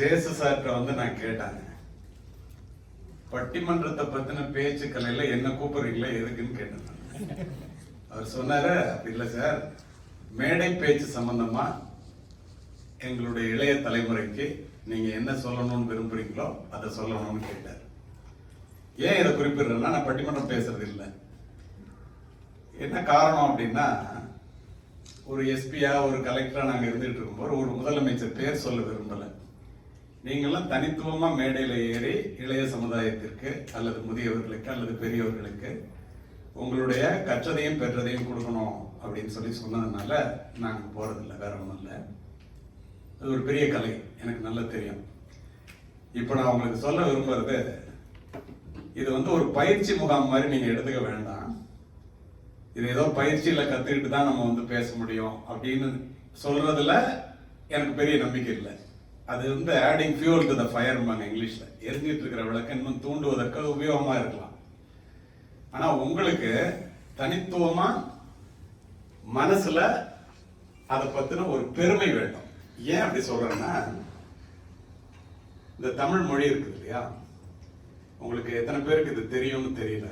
ஜேசு சார்கிட்ட வந்து நான் கேட்டேன். பட்டிமன்றத்தை பத்தின பேச்சுக்கலையில என்ன கூப்பிடுறீங்களா எதுக்குன்னு கேட்டேன். அவர் சொன்னாரு அப்படி இல்லை சார். மேடை பேச்சு சம்பந்தமா எங்களுடைய இளைய தலைமுறைக்கு நீங்க என்ன சொல்லணும்னு விரும்புறீங்களோ அதை சொல்லணும்னு கேட்டார். ஏன் இதை குறிப்பிடுறேன்னா நான் பட்டிமன்றம் பேசுறது இல்லை. என்ன காரணம் அப்படின்னா ஒரு எஸ்பியா ஒரு கலெக்டரா நாங்க இருந்துட்டு இருக்கும்போது ஒரு முதலமைச்சர் பேர் சொல்ல விரும்பலை. நீங்கள்லாம் தனித்துவமா மேடையில ஏறி இளைய சமுதாயத்திற்கு அல்லது முதியவர்களுக்கு அல்லது பெரியவர்களுக்கு உங்களுடைய கற்றதையும் பெற்றதையும் கொடுக்கணும் அப்படின்னு சொல்லி சொன்னதுனால நாங்கள் போகிறதில்ல வேற ஒன்றும் இல்லை. அது ஒரு பெரிய கலை எனக்கு நல்லா தெரியும். இப்போ நான் உங்களுக்கு சொல்ல விரும்புறது இது வந்து ஒரு பயிற்சி முகாம் மாதிரி நீங்க எடுத்துக்க வேண்டாம். இது ஏதோ பயிற்சியில கத்துக்கிட்டு தான் நம்ம வந்து பேச முடியும் அப்படின்னு சொல்றதுல எனக்கு பெரிய நம்பிக்கை இல்லை. அது வந்து ஆடிங் ஃபியூல் டு த ஃபயர்மாங்க இங்கிலீஷில். எரிஞ்சிட்டு இருக்கிற விளக்கு இன்னும் தூண்டுவதற்கு அது உபயோகமாக இருக்கலாம். ஆனால் உங்களுக்கு தனித்துவமாக மனசில் அதை பற்றின ஒரு பெருமை வேண்டும். ஏன் அப்படி சொல்கிறேன்னா இந்த தமிழ் மொழி இருக்குது இல்லையா? உங்களுக்கு எத்தனை பேருக்கு இது தெரியும்னு தெரியல.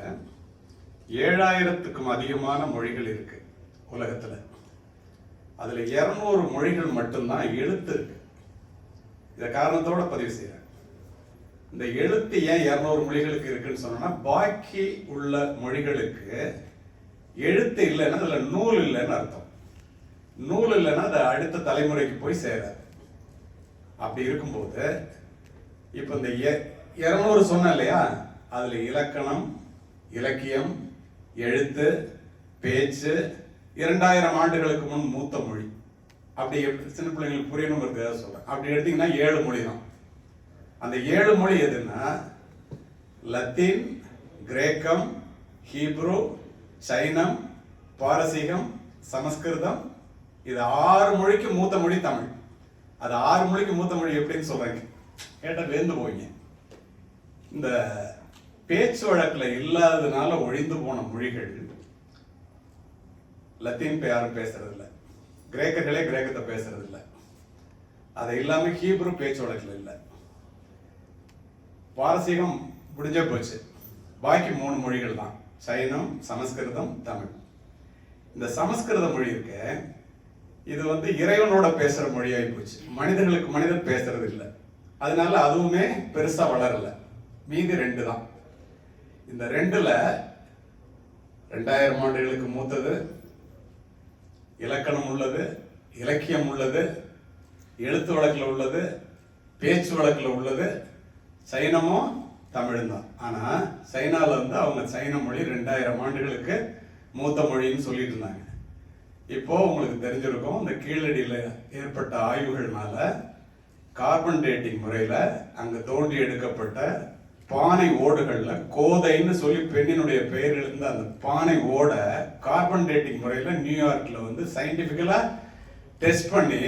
ஏழாயிரத்துக்கும் அதிகமான மொழிகள் இருக்கு உலகத்தில். அதில் இரநூறு மொழிகள் மட்டும்தான் எழுத்து இருக்கு. இதை காரணத்தோட பதிவு செய்யறேன் இந்த எழுத்து ஏன் இரநூறு மொழிகளுக்கு இருக்குன்னு சொன்னோம்னா பாக்கி உள்ள மொழிகளுக்கு எழுத்து இல்லைன்னா அதில் நூல் இல்லைன்னு அர்த்தம். நூல் இல்லைன்னா அது அடுத்த தலைமுறைக்கு போய் சேராது. அப்படி இருக்கும்போது இப்போ இந்த இரநூறு சொன்ன இல்லையா? அதில் இலக்கணம் இலக்கியம் எழுத்து பேச்சு இரண்டாயிரம் ஆண்டுகளுக்கு முன் மூத்த மொழி. அப்படி எப்படி- சின்ன பிள்ளைங்களுக்கு புரியணுங்கிறதுக்காக சொல்கிறேன் அப்படி எடுத்திங்கன்னா ஏழு மொழி தான். அந்த ஏழு மொழி எதுன்னா லத்தீன் கிரேக்கம் ஹீப்ரு சைனம் பாரசீகம் சமஸ்கிருதம். இது ஆறு மொழிக்கு மூத்த மொழி தமிழ். அது ஆறு மொழிக்கு மூத்த மொழி எப்படின்னு சொல்றாங்க? கேட்டால் வேந்து போவீங்க. இந்த பேச்சு வழக்கில் இல்லாததுனால ஒழிந்து போன மொழிகள் லத்தீன் இப்போ யாரும் பேசுறதில்லை கிரேக்கர்களே கிரேக்கத்தை பேசுறது இல்லை அது இல்லாமல் ஹீப்ரு பேச்சு வழக்கில் இல்லை. பாரசீகம் முடிஞ்சே போச்சு. பாக்கி மூணு மொழிகள் தான். சைனம் சமஸ்கிருதம் தமிழ். இந்த சமஸ்கிருத மொழி இருக்கு. இது வந்து இறைவனோட பேசுற மொழியாகி போச்சு. மனிதர்களுக்கு மனிதன் பேசுறது இல்லை அதனால அதுவுமே பெருசா வளரல. மீதி ரெண்டு தான். இந்த ரெண்டுல ரெண்டாயிரம் ஆண்டுகளுக்கு மூத்தது இலக்கணம் உள்ளது இலக்கியம் உள்ளது எழுத்து வழக்கில் உள்ளது பேச்சு வழக்கில் உள்ளது. சைனமும் தமிழும் தான். ஆனால் சைனாவில் வந்து அவங்க சைன மொழி ரெண்டாயிரம் ஆண்டுகளுக்கு மூத்த மொழின்னு சொல்லிட்டு இருந்தாங்க. இப்போ உங்களுக்கு தெரிஞ்சிருக்கும் இந்த கீழடியில் ஏற்பட்ட ஆய்வுகள்னால கார்பன் டேட்டிங் முறையில் அங்கே தோண்டி எடுக்கப்பட்ட பானை ஓடுகள்ல கோதைன்னு சொல்லி பெண்ணினுடைய பெயர் எழுந்த அந்த பானை ஓட கார்பன் டேட்டிங் முறையில் நியூயார்க்கில் வந்து சயின்டிஃபிக்கலாக டெஸ்ட் பண்ணி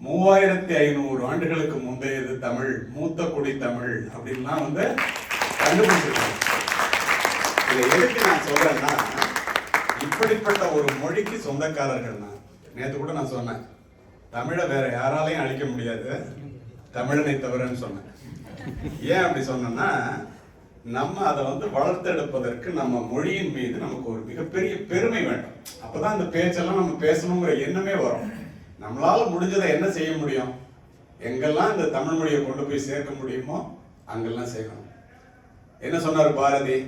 மூவாயிரத்தி ஐநூறு ஆண்டுகளுக்கு முந்தையது தமிழ் மூத்த குடி தமிழ் அப்படின்லாம் வந்து கண்டுபிடிச்சிருக்காங்க. இதை எதுக்கு நான் சொல்றேன்னா இப்படிப்பட்ட ஒரு மொழிக்கு சொந்தக்காரர்கள் நான் நேற்று கூட நான் சொன்னேன். தமிழை வேற யாராலையும் அழிக்க முடியாது. தமிழனை தவிரன்னு சொன்னேன். ஏன் அப்படி சொன்னேன்னா நம்ம அதை வந்து வளர்த்தெடுப்பதற்கு நம்ம மொழியின் மீது நமக்கு ஒரு மிகப்பெரிய பெருமை வேண்டும். அப்பதான் இந்த பேச்செல்லாம் நம்ம பேசணுங்கிற எண்ணமே வரும். நம்மளால முடிஞ்சதை என்ன செய்ய முடியும்? எங்கெல்லாம் இந்த தமிழ் மொழியை கொண்டு போய் சேர்க்க முடியுமோ அங்கெல்லாம் சேர்க்கணும். என்ன சொன்னார் பாரதி?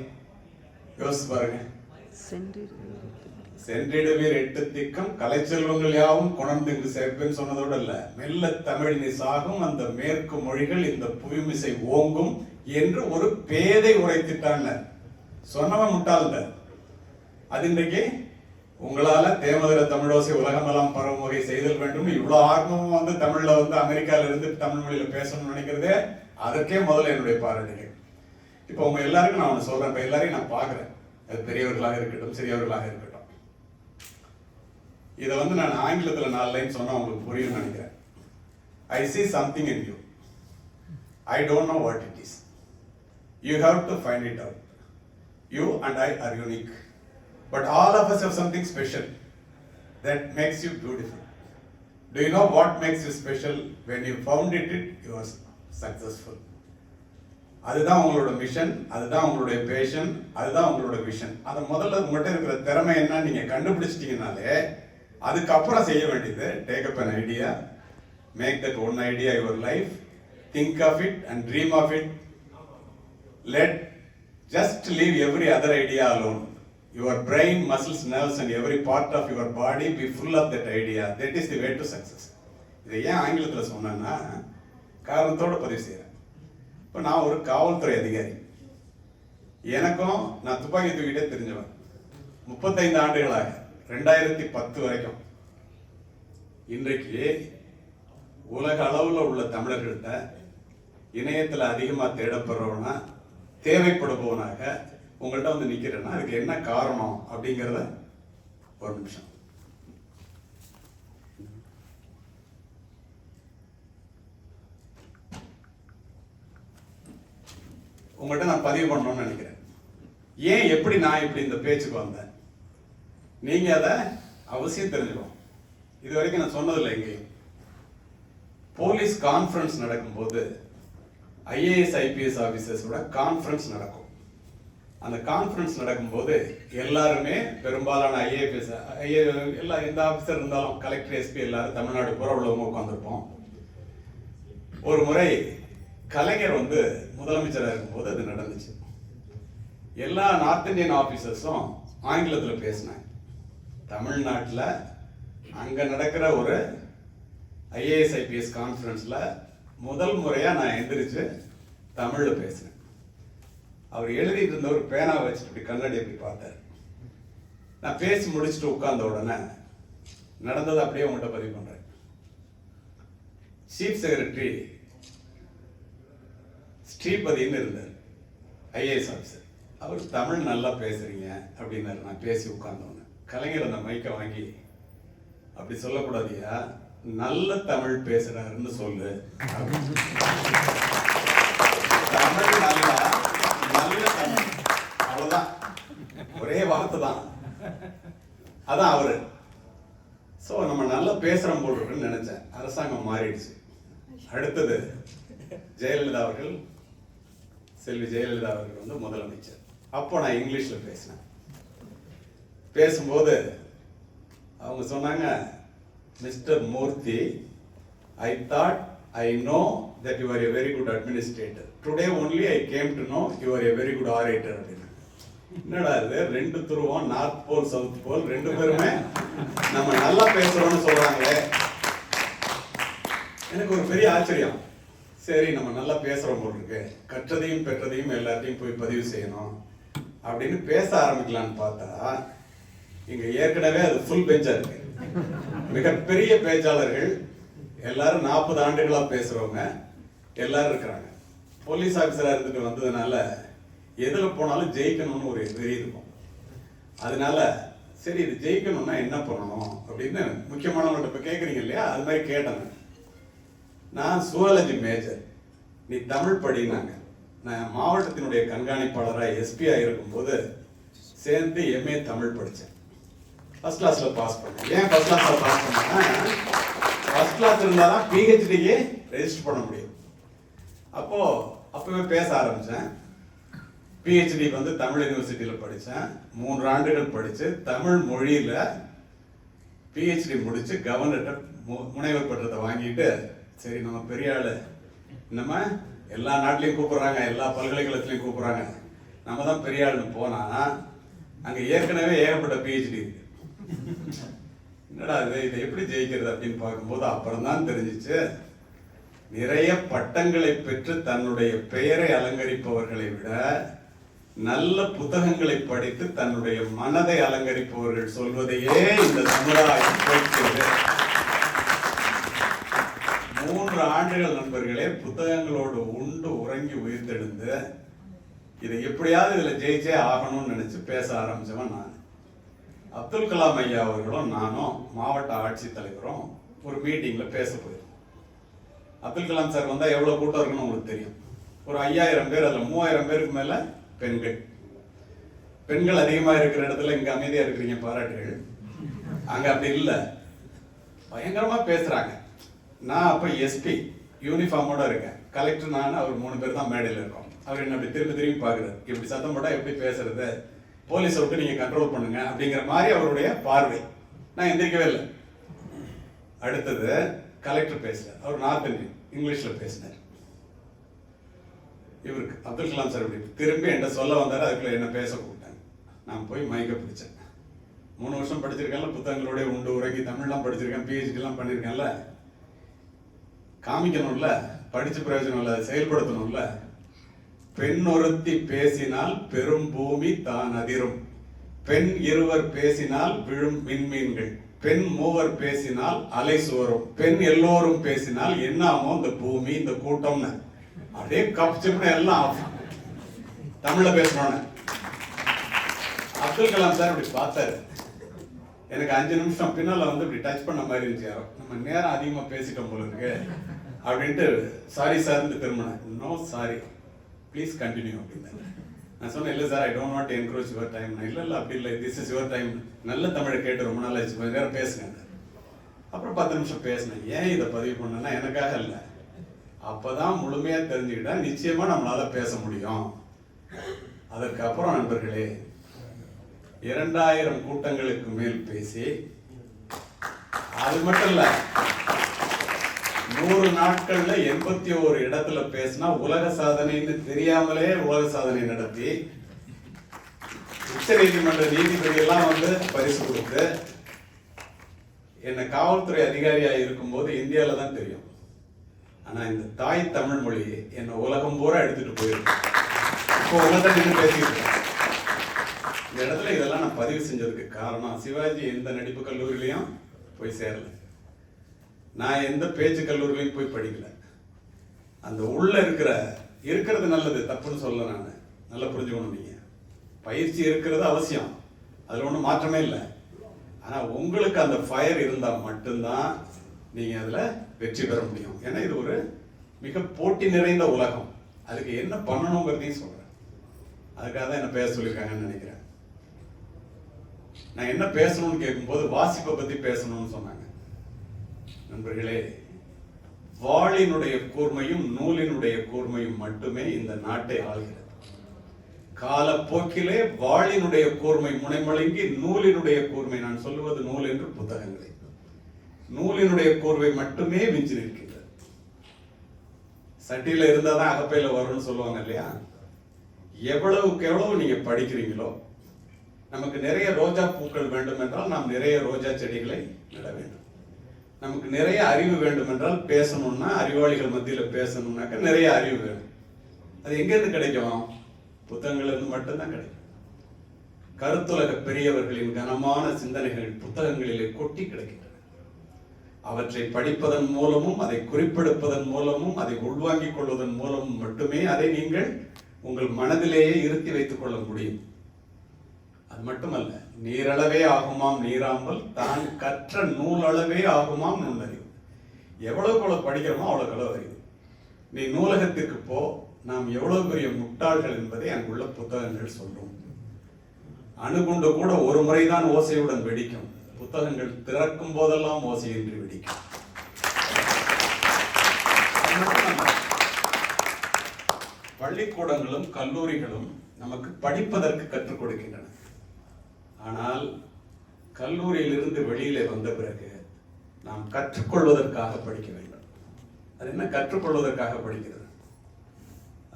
யோசிச்சு பாருங்க. சென்றிடுவீர் எட்டு திக்கம். கலைச்செல்வங்கள் யாவும் கொணர்ந்து இங்கு சேர்ப்பேன்னு சொன்னதோட மெல்ல தமிழ் சாகும் அந்த மேற்கு மொழிகள் இந்த புவிமிசை ஓங்கும் என்று ஒரு பேதை உரைத்திட்டாங்க சொன்னவன் முட்டாள்த அது இன்றைக்கு உங்களால தேமதுர தமிழோசை உலகமெல்லாம் பரவும் வகை செய்தல் வேண்டும். இவ்வளவு ஆர்வமும் வந்து தமிழ்ல வந்து அமெரிக்கால இருந்து தமிழ் மொழியில பேசணும்னு நினைக்கிறதே அதற்கே முதல்ல என்னுடைய பாராட்டுகள். இப்போ உங்க எல்லாருக்கும் நான் ஒன்று சொல்றேன். இப்போ எல்லாரையும் நான் பாக்குறேன் அது பெரியவர்களாக இருக்கட்டும் சிறியவர்களாக இருக்கட்டும். இதை வந்து நான் ஆங்கிலத்தில் நாலு லைன் சொன்னால் உங்களுக்கு புரியும் நினைக்கிறேன் I see something in you I don't know what it is you have to find it out you and I are unique but all of us have something special that makes you beautiful Do you know what makes you special when you found it it are successful. அதுதான் உங்களோட mission அதுதான் உங்களுடைய fashion அதுதான் உங்களோட vision அதை முதல்ல மட்டும் இருக்கிற திறமை என்ன நீங்கள் கண்டுபிடிச்சிட்டிங்கனாலே அதுக்கப்புறம் செய்ய வேண்டியது take up an idea make that one idea your life think of it and dream of it let just leave every other idea alone your brain muscles nerves and every part of your body be full of that idea that is the way to success இதை ஏன் ஆங்கிலத்தில் சொன்னேன்னா காரணத்தோட பதிவு செய்கிறேன் இப்போ நான் ஒரு காவல்துறை அதிகாரி. எனக்கும் நான் துப்பாக்கி தூக்கிட்டே தெரிஞ்சவன். முப்பத்தைந்து ஆண்டுகளாக. ரெண்டாயிரத்தி பத்து வரைக்கும். இன்றைக்கு உலக அளவில் உள்ள தமிழர்கள்ட்ட இணையத்தில் அதிகமாக தேடப்படுறவனா தேவைப்படுபவனாக உங்கள்கிட்ட வந்து நிற்கிறேன்னா அதுக்கு என்ன காரணம் அப்படிங்கிறத ஒரு நிமிஷம். உங்கள்கிட்ட நான் பதிவு பண்ணணும்னு நினைக்கிறேன். ஏன் எப்படி நான் இப்படி இந்த பேச்சுக்கு வந்தேன்? நீங்க அதை அவசியம் தெரிஞ்சுக்கணும். இது வரைக்கும் நான் சொன்னதில்லை எங்கேயும் போலீஸ் கான்ஃபரன்ஸ் நடக்கும்போது ஐஏஎஸ் ஐபிஎஸ் ஆஃபீஸர்ஸோட கான்ஃபரன்ஸ் நடக்கும். அந்த கான்ஃபரன்ஸ் நடக்கும்போது எல்லாருமே பெரும்பாலான ஐஏஎஸ் ஐஏ எல்லா எந்த ஆஃபீஸர் இருந்தாலும் கலெக்டர் எஸ்பி எல்லாரும் தமிழ்நாடு பூரா உள்ளவங்க உட்காந்துருப்போம் ஒரு முறை கலைஞர் வந்து முதலமைச்சராக இருக்கும்போது அது நடந்துச்சு. எல்லா நார்த் இந்தியன் ஆஃபீஸர்ஸும் ஆங்கிலத்தில் பேசினாங்க. தமிழ்நாட்டில் அங்கே நடக்கிற ஒரு ஐஏஎஸ் ஐபிஎஸ் கான்ஃபரன்ஸில் முதல் முறையாக நான் எந்திரிச்சு தமிழில் பேசினேன். அவர் எழுதிட்டு இருந்த ஒரு பேனா வச்சுட்டு இப்படி கண்ணாடி அப்படி பார்த்தார். நான் பேசி முடிச்சுட்டு உட்கார்ந்த உடனே நடந்ததை அப்படியே உங்கள்கிட்ட பதிவு பண்ணுறேன் சீஃப் செக்ரட்டரி ஸ்ரீபதின்னு இருந்தார் ஐஏஎஸ் ஆஃபீஸர் அவர் தமிழ் நல்லா பேசுறீங்க அப்படின்னாரு. நான் பேசி உட்கார்ந்தவன கலைஞர் அந்த மைக்கை வாங்கி அப்படி சொல்லக்கூடாதியா? நல்ல தமிழ் பேசுறாருன்னு சொல்லு. தமிழ் நல்லா நல்ல தமிழ். அவ்வளவுதான். ஒரே வார்த்தை தான். அதான் அவரு. ஸோ நம்ம நல்லா பேசுகிறோம் போல் இருக்குன்னு அரசாங்கம் மாறிடுச்சு. அடுத்தது ஜெயலலிதா அவர்கள் செல்வி ஜெயலலிதா அவர்கள் வந்து முதலமைச்சர். அப்போ நான் இங்கிலீஷில் பேசினேன். பேசும்போது அவங்க சொன்னாங்க mister Murthy I thought I know that you are a very good administrator today only I came to know you are a very good orator அப்படின்னு என்னடா இது? ரெண்டு துருவம் நார்த் போல் சவுத் போல் ரெண்டு பேருமே நம்ம நல்லா பேசுறோம்னு சொல்றாங்களே. எனக்கு ஒரு பெரிய ஆச்சரியம். சரி நம்ம நல்லா பேசுறோம் போல் இருக்கு. கற்றதையும் பெற்றதையும் எல்லாத்தையும் போய் பதிவு செய்யணும் அப்படின்னு பேச ஆரம்பிக்கலாம்னு பார்த்தா இங்க ஏற்கனவே அது ஃபுல் பெஞ்சா இருக்கு. மிகப்பெரிய பேச்சாளர்கள் எல்லாரும் நாற்பது ஆண்டுகளா பேசுறவங்க எல்லாரும் இருக்கிறாங்க. போலீஸ் ஆபீசரா இருந்துட்டு வந்ததுனால எதுல போனாலும் ஜெயிக்கணும்னு ஒரு வெறி இருக்கும் அதனால சரி இது ஜெயிக்கணும்னா என்ன பண்ணணும் அப்படின்னு முக்கியமானவங்கள்ட்ட இப்ப கேட்குறீங்க இல்லையா? அது மாதிரி கேட்டேன். நான் சுவாலஜி மேஜர் நீ தமிழ் படினாங்க நான் மாவட்டத்தினுடைய கண்காணிப்பாளராக எஸ்பியாக இருக்கும்போது சேர்ந்து எம்ஏ தமிழ் படித்தேன் ஃபர்ஸ்ட் கிளாஸ்ல பாஸ் பண்ணேன். ஏன் ஃபர்ஸ்ட் கிளாஸ்ல பாஸ் பண்ணேன்னா ஃபர்ஸ்ட் கிளாஸ் இருந்தால் தான் பிஹெச்டிக்கு ரெஜிஸ்டர் பண்ண முடியும். அப்போது அப்பவே பேச ஆரம்பித்தேன் பிஹெச்டி வந்து தமிழ் யூனிவர்சிட்டியில் படித்தேன் மூன்று ஆண்டுகள் படித்து தமிழ் மொழியில் பிஹெச்டி முடித்து கவர்னர்கிட்ட மு- முனைவர் பட்டத்தை வாங்கிட்டு சரி நம்ம பெரிய ஆளு. நம்ம எல்லா நாட்டிலையும் கூப்பிட்றாங்க எல்லா பல்கலைக்கழகத்துலையும் கூப்பிட்றாங்க. நம்ம தான் பெரிய ஆளுன்னு போனால் அங்கே ஏற்கனவே ஏகப்பட்ட பிஹெச்டி இருக்குது என்னடா இது? இதை எப்படி ஜெயிக்கிறது அப்படின்னு பார்க்கும்போது அப்புறம் தான் தெரிஞ்சிச்சு. நிறைய பட்டங்களை பெற்று தன்னுடைய பெயரை அலங்கரிப்பவர்களை விட நல்ல புத்தகங்களை படித்து தன்னுடைய மனதை அலங்கரிப்பவர்கள் சொல்வதையே இந்த சமுதாயம் கேட்கிறது. மூன்று ஆண்டுகள் நண்பர்களே புத்தகங்களோடு உண்டு உறங்கி உயிர்த்தெழுந்து இதை எப்படியாவது இதில் ஜெயிச்சே ஆகணும்னு நினைச்சு பேச ஆரம்பிச்சவன் நான். அப்துல் கலாம் ஐயா அவர்களும் நானும் மாவட்ட ஆட்சித்தலைவரும் ஒரு மீட்டிங்கில் பேச போயிருந்தோம் அப்துல் கலாம் சார் வந்தால் எவ்வளோ கூட்டம் இருக்குன்னு உங்களுக்கு தெரியும். ஒரு ஐயாயிரம் பேர் அதில் மூவாயிரம் பேருக்கு மேலே பெண்கள். பெண்கள் அதிகமாக இருக்கிற இடத்துல இங்கே அமைதியாக இருக்கிறீங்க பாராட்டுகள். அங்கே அப்படி இல்லை. பயங்கரமாக பேசுகிறாங்க நான் அப்போ எஸ்பி யூனிஃபார்மோட இருக்கேன். கலெக்டர் நான் அவர் மூணு பேர் தான் மேடையில் இருக்கோம். அவர் என்ன அப்படி திரும்பி திரும்பி பார்க்குறது இப்படி சத்தம் போட்டால் எப்படி பேசுறது? போலீஸை விட்டு நீங்கள் கண்ட்ரோல் பண்ணுங்க அப்படிங்கிற மாதிரி அவருடைய பார்வை. நான் எந்திரிக்கவே இல்லை. அடுத்தது கலெக்டர் பேசுறார் அவர் நார்த் இந்தியன் இங்கிலீஷில் பேசினார். இவருக்கு அப்துல் கலாம் சார் இப்படி திரும்பி என்கிட்ட சொல்ல வந்தார் அதுக்குள்ள என்ன பேச கூப்பிட்டாங்க. நான் போய் மயக்க பிடிச்சேன். மூணு வருஷம் படிச்சிருக்கேன்ல புத்தகங்களோட உண்டு உறங்கி தமிழ்லாம் படிச்சிருக்கேன் பிஹெச்டிலாம் பண்ணியிருக்கேன்ல காமிக்கணும்ல படிச்சு பிரயோஜனம் இல்லை செயல்படுத்தணும்ல. பெண் ஒருத்தி பேசினால் பெரும் பூமி தான் அதிரும். பெண் இருவர் பேசினால் விழும் விண்மீன்கள். பெண் மூவர் பேசினால் அலை சோறும். பெண் எல்லோரும் பேசினால் என்னாமோ இந்த பூமி இந்த கூட்டம்னு. அப்படியே கப்சிப்னு எல்லாம் தமிழ்ல பேசணும்னு அப்துல் கலாம் சார் இப்படி பார்த்தாரு. எனக்கு அஞ்சு நிமிஷம் பின்னால வந்து இப்படி டச் பண்ண மாதிரி இருந்துச்சு நம்ம நேரம் அதிகமா பேசிட்டோம் போல இருக்கு. அப்படின்ட்டு சாரி சார் திரும்பினேன் நோ சாரி ப்ளீஸ் கண்டினியூ அப்படின்னு நான் சொன்னேன் இல்லை sir I don't not encroach your time இல்லை இல்லை அப்படி இல்லை. திஸ் இஸ் யுவர் டைம் நல்ல தமிழை கேட்டு ரொம்ப நாள் ஆச்சு. கொஞ்ச நேரம் பேசுங்க. அப்புறம் பத்து நிமிஷம் பேசினேன். ஏன் இதை பதிவு பண்ணேன்னா எனக்காக இல்லை. அப்போதான் முழுமையாக தெரிஞ்சுக்கிட்டா நிச்சயமாக நம்மளால் பேச முடியும். அதற்கு அப்புறம் நண்பர்களே இரண்டாயிரம் கூட்டங்களுக்கு மேல் பேசி அது மட்டும் இல்லை நூறு நாட்கள்ல எண்பத்தி ஓரு இடத்துல பேசினா உலக சாதனைன்னு தெரியாமலே உலக சாதனை நடத்தி உச்ச நீதிமன்ற நீதிபதி எல்லாம் வந்து பரிசு கொடுத்து என்னை காவல்துறை அதிகாரியா இருக்கும்போது இந்தியாவில தான் தெரியும். ஆனா இந்த தாய் தமிழ் மொழி என்னை உலகம் பூரா எடுத்துட்டு போயிருக்கு. இப்போ உலகத்தை நின்று பேசிட்டு இந்த இடத்துல இதெல்லாம் நான் பதிவு செஞ்சதுக்கு காரணம் சிவாஜி எந்த நடிப்பு கல்லூரிலையும் போய் சேரலை. நான் எந்த பேச்சு கல்லூரிலையும் போய் படிக்கல. அந்த உள்ளே இருக்கிற இருக்கிறது நல்லது தப்புன்னு சொல்ல நான். நல்லா புரிஞ்சுக்கணும் நீங்கள் பயிற்சி இருக்கிறது அவசியம். அதில் ஒன்றும் மாற்றமே இல்லை. ஆனால் உங்களுக்கு அந்த ஃபயர் இருந்தால் மட்டும்தான் நீங்கள் அதில் வெற்றி பெற முடியும். ஏன்னா இது ஒரு மிக போட்டி நிறைந்த உலகம். அதுக்கு என்ன பண்ணணுங்கிறதையும் சொல்கிறேன் அதுக்காக தான் என்ன பேச சொல்லியிருக்காங்கன்னு நினைக்கிறேன். நான் என்ன பேசணும்னு கேட்கும்போது வாசிப்பை பற்றி பேசணும்னு சொன்னாங்க. நண்பர்களே வாளினுடைய கூர்மையும் நூலினுடைய கூர்மையும் மட்டுமே இந்த நாட்டை ஆள்கிறது. காலப்போக்கிலே வாளினுடைய கூர்மை முனைமலங்கி நூலினுடைய கூர்மை. நான் சொல்லுவது நூல் என்று புத்தகங்களை. நூலினுடைய கூர்மை மட்டுமே மிஞ்சி நிற்கின்றது. சட்டியில இருந்தாதான் அகப்பையில வரும்னு சொல்லுவாங்க இல்லையா? எவ்வளவுக்கு எவ்வளவு நீங்க படிக்கிறீங்களோ நமக்கு நிறைய ரோஜா பூக்கள் வேண்டும் என்றால் நாம் நிறைய ரோஜா செடிகளை நட வேண்டும். நமக்கு நிறைய அறிவு வேண்டும் என்றால் பேசணும்னா அறிவாளிகள் மத்தியில் பேசணும்னாக்க நிறைய அறிவு வேணும். அது எங்கேருந்து கிடைக்கும்? புத்தகங்கள்லேருந்து மட்டும்தான் கிடைக்கும். கருத்துலக பெரியவர்களின் கனமான சிந்தனைகள் புத்தகங்களிலே கொட்டி கிடைக்கின்றன. அவற்றை படிப்பதன் மூலமும் அதை குறிப்பெடுப்பதன் மூலமும் அதை உள்வாங்கிக் கொள்வதன் மூலமும் மட்டுமே அதை நீங்கள் உங்கள் மனதிலேயே இருத்தி வைத்துக் கொள்ள முடியும். அது மட்டுமல்ல நீரளவே ஆகுமாம் நீராம்பல் தான் கற்ற நூலளவே ஆகுமாம் நுண்ணறிவு. எவ்வளவுக்கு எவ்வளோ படிக்கிறோமோ அவ்வளோ அளவு அறிவு. நீ நூலகத்திற்கு போ நாம் எவ்வளவு பெரிய முட்டாள்கள் என்பதை அங்குள்ள புத்தகங்கள் சொல்லும். அணுகுண்டு கூட ஒரு முறைதான் ஓசையுடன் வெடிக்கும். புத்தகங்கள் திறக்கும் போதெல்லாம் ஓசையின்றி வெடிக்கும். பள்ளிக்கூடங்களும் கல்லூரிகளும் நமக்கு படிப்பதற்கு கற்றுக் கொடுக்கின்றன. ஆனால் கல்லூரியிலிருந்து வெளியிலே வந்த பிறகு நாம் கற்றுக்கொள்வதற்காக படிக்க வேண்டும். அது என்ன கற்றுக்கொள்வதற்காக படிக்கிறது?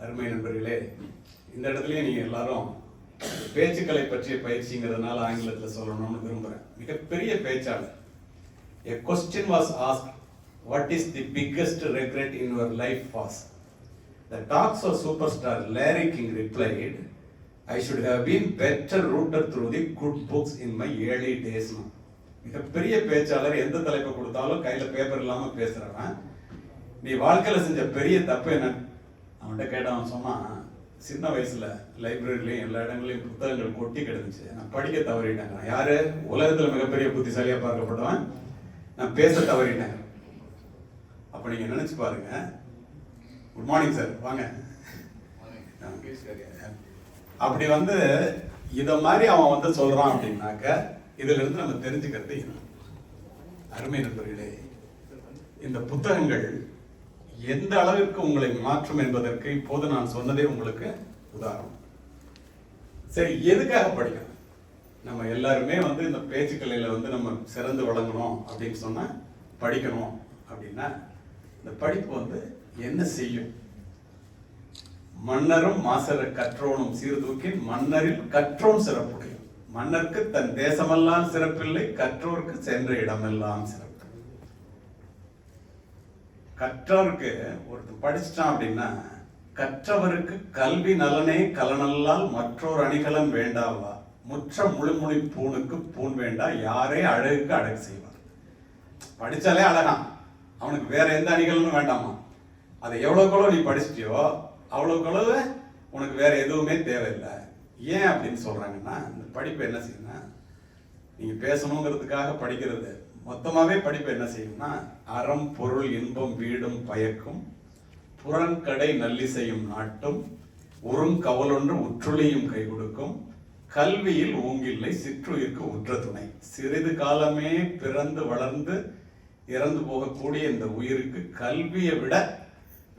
அருமை நண்பர்களே இந்த இடத்துலயே நீங்க எல்லாரும் பேச்சுக்களை பற்றிய பயிற்சிங்கிறதுனால ஆங்கிலத்தில் சொல்லணும்னு விரும்புகிறேன் மிகப்பெரிய பேச்சாளர். A question was ask what is the biggest regret in your life was the talks of super star Larry King replied I should have been better rooted through the good books in my early days. மிகப்பெரிய பேச்சாளர் எந்த தலைப்பை கொடுத்தாலும் கையில paper இல்லாம பேசுறவன். நீ வாழ்க்கையில செஞ்ச பெரிய தப்பு என்ன? அவன்கிட்ட கேட்டவன் சொன்னான் சின்ன வயசுல லைப்ரரிலையும் எல்லா இடங்களையும் புத்தகங்கள் கொட்டி கிடந்துச்சு. நான் படிக்க தவறிட்டேன். நான் யாரு? உலகத்துல மிகப்பெரிய புத்திசாலியா பார்க்கப்பட்டவன். நான் பேச தவறிட்டேன். அப்ப நீங்க நினைச்சு பாருங்க. குட் மார்னிங் சார் வாங்க. அப்படி வந்து இதை மாதிரி அவன் வந்து சொல்றான் அப்படின்னாக்க இதுல இருந்து நம்ம தெரிஞ்சுக்கிறது அருமை நண்பர்களே இந்த புத்தகங்கள் எந்த அளவிற்கு உங்களை மாற்றும் என்பதற்கு இப்போது நான் சொன்னதே உங்களுக்கு உதாரணம். சரி எதுக்காக படிக்கணும்? நம்ம எல்லாருமே வந்து இந்த பேச்சுக்கலையில வந்து நம்ம சிறந்து வழங்கணும் அப்படின்னு சொன்னா படிக்கணும் அப்படின்னா இந்த படிப்பு வந்து என்ன செய்யும்? மன்னரும் மாசர கற்றோனும் சீர்தூக்கின் மன்னரில் கற்றோன் சிறப்புடையும் மன்னருக்கு தன் தேசமெல்லாம் சிறப்பில்லை கற்றோருக்கு சென்ற இடமெல்லாம் சிறப்பு. கற்றவருக்கு ஒருத்தர் படிச்சிட்டான் அப்படின்னா கற்றவருக்கு கல்வி நலனே கலனல்லால் மற்றொரு அணிகலம் வேண்டாவா? முற்ற முழுமொழி பூணுக்கு பூண் வேண்டா யாரே அழகுக்கு அழகு செய்வார். படிச்சாலே அழகான். அவனுக்கு வேற எந்த அணிகலனும் வேண்டாமா? அதை எவ்வளோக்கெவ்வளோ நீ படிச்சிட்டியோ அவ்வளோக்களவு உனக்கு வேறு எதுவுமே தேவையில்லை. ஏன் அப்படின்னு சொல்கிறாங்கன்னா இந்த படிப்பு என்ன செய்யணும்னா நீங்கள் பேசணுங்கிறதுக்காக படிக்கிறது. மொத்தமாகவே படிப்பு என்ன செய்யும்னா அறம் பொருள் இன்பம் வீடும் பயக்கும் புறங்கடை நல்லிசையும் நாட்டும் உறுங்கவலொன்று உற்றுளியும் கை கொடுக்கும் கல்வியில் ஊங்கில்லை சிற்றுயிர்க்கு உற்ற துணை. சிறிது காலமே பிறந்து வளர்ந்து இறந்து போகக்கூடிய இந்த உயிருக்கு கல்வியை விட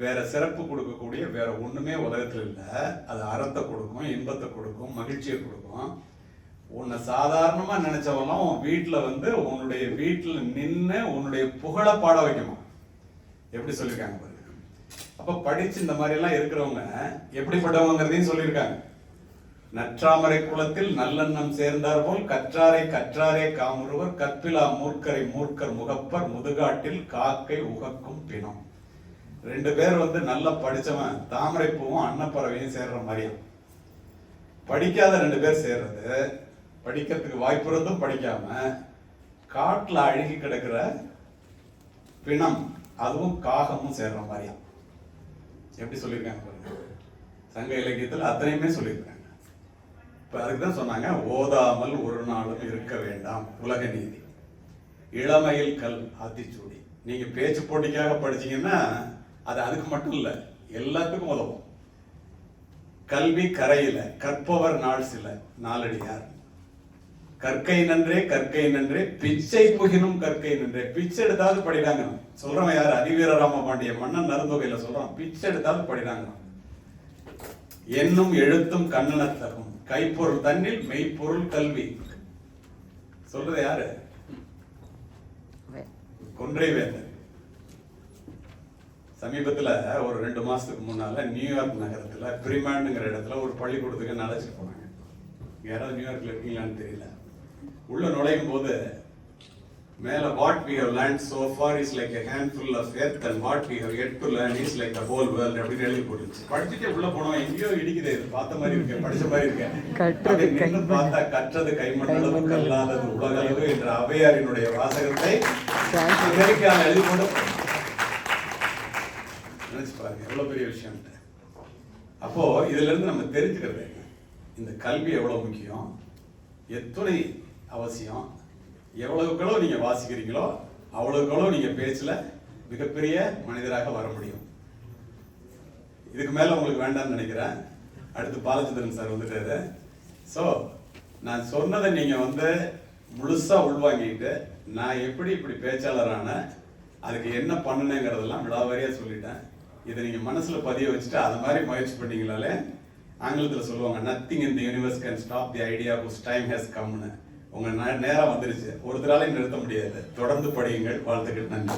வேற சிறப்பு கொடுக்கக்கூடிய வேற ஒண்ணுமே உலகத்தில் இல்லை. அது அறத்தை கொடுக்கும் இன்பத்தை கொடுக்கும் மகிழ்ச்சியை கொடுக்கும். உன்னை சாதாரணமா நினைச்சவெல்லாம் உன் வீட்டில் வந்து உன்னுடைய வீட்டில் நின்று உன்னுடைய புகழை பாட வைக்கணும். எப்படி சொல்லியிருக்காங்க பாருங்க அப்ப படிச்சு இந்த மாதிரி எல்லாம் இருக்கிறவங்க எப்படிப்பட்டவங்கிறதையும் சொல்லியிருக்காங்க. நற்றாமரை குளத்தில் நல்லெண்ணம் சேர்ந்தார் போல் கற்றாரை கற்றாரே காமுறுவர் கற்பிலா மூர்க்கரை மூர்க்கர் முகப்பர் முதுகாட்டில் காக்கை உகக்கும் பிணம். ரெண்டு பேர் வந்து நல்லா படிச்சவன் தாமரை பூவும் அன்னப்பறவையும் சேர்ற மாதிரியும் படிக்காத ரெண்டு பேர் சேர்றது படிக்கிறதுக்கு வாய்ப்பு இருந்தும் படிக்காம காட்டுல அழுகி கிடக்கிற பிணம் அதுவும் காகமும் சேர்ற மாதிரியா? எப்படி சொல்லியிருக்காங்க சங்க இலக்கியத்தில் அத்தனையுமே சொல்லியிருக்காங்க. இப்போ அதுக்கு தான் சொன்னாங்க ஓதாமல் ஒரு நாளும் இருக்க வேண்டாம் உலக நீதி. இளமையில் கல் ஆத்திச்சூடி. நீங்கள் பேச்சு போட்டிக்காக படிச்சீங்கன்னா அது அதுக்கு மட்டும் இல்ல எல்லாத்துக்கும் உதவும். கல்வி கரையில கற்பவர் நாள் சில நாளடியார். கற்கை நன்றே கற்கை நன்றே பிச்சை புகினும் கற்கை நன்றே. பிச்சை எடுத்தாவது படிடாங்க சொல்றவன் யாரு? அதிவீர ராம பாண்டிய மன்னன் நருந்தொகையில சொல்றான். பிச்சை எடுத்தாவது படிடாங்க என்னும் எழுத்தும் கண்ணனத்தகும் கைப்பொருள் தன்னில் மெய்ப்பொருள் கல்வி. சொல்றது யாரு? கொன்றை வேந்தன். சமீபத்துல ஒரு ரெண்டு மாசத்துக்கு முன்னால நியூயார்க் நகரத்துல பிரிமாண்டுங்கிற இடத்துல ஒரு பள்ளிக்கூடத்துக்கு அழைச்சிட்டு போனாங்க. யாராவது நியூயார்க்ல இருக்கீங்களான்னு தெரியல. உள்ள நுழையும் போது மேல what we have learn so far is like a handful of earth and what we have yet to learn is like the whole world அப்படின்னு எழுதி போட்டுருச்சு படிச்சுட்டு உள்ள போனோம் எங்கேயோ இடிக்குது இது பார்த்த மாதிரி இருக்கு படிச்ச மாதிரி இருக்கு. கற்றது அப்படி நின்னு பார்த்தா கற்றது கைமண்ணளவு கல்லாதது உலகளவு என்ற அவையாரினுடைய வாசகத்தை அமெரிக்காவில் எழுதி போட்டு நினைச்சு எவ்வளோ பெரிய விஷயம்ட்டு அப்போ இதுல இருந்து நம்ம தெரிஞ்சுக்கிறது இந்த கல்வி எவ்வளவு முக்கியம் எத்துணை அவசியம் எவ்வளவுக்களோ நீங்க வாசிக்கிறீங்களோ அவ்வளவுக்களோ நீங்கள் பேச்சுல மிகப்பெரிய மனிதராக வர முடியும். இதுக்கு மேலே உங்களுக்கு வேண்டாம்னு நினைக்கிறேன். அடுத்து பாலச்சந்திரன் சார் வந்துட்டாரு. ஸோ நான் சொன்னதை நீங்கள் வந்து முழுசா உள்வாங்கிட்டு நான் எப்படி இப்படி பேச்சாளரான அதுக்கு என்ன பண்ணுனேங்கிறதெல்லாம் விழாவாரியாக சொல்லிட்டேன். இதை நீங்கள் மனசில் பதிய வச்சுட்டு அது மாதிரி முயற்சி பண்ணீங்களாலே ஆங்கிலத்தில் சொல்லுவாங்க nothing in the universe can stop the idea whose time has கம்னு உங்கள் நேரம் வந்துருச்சு. ஒருத்தராலையும் நிறுத்த முடியாது. தொடர்ந்து படியுங்கள். வாழ்த்துக்கள். நன்றி.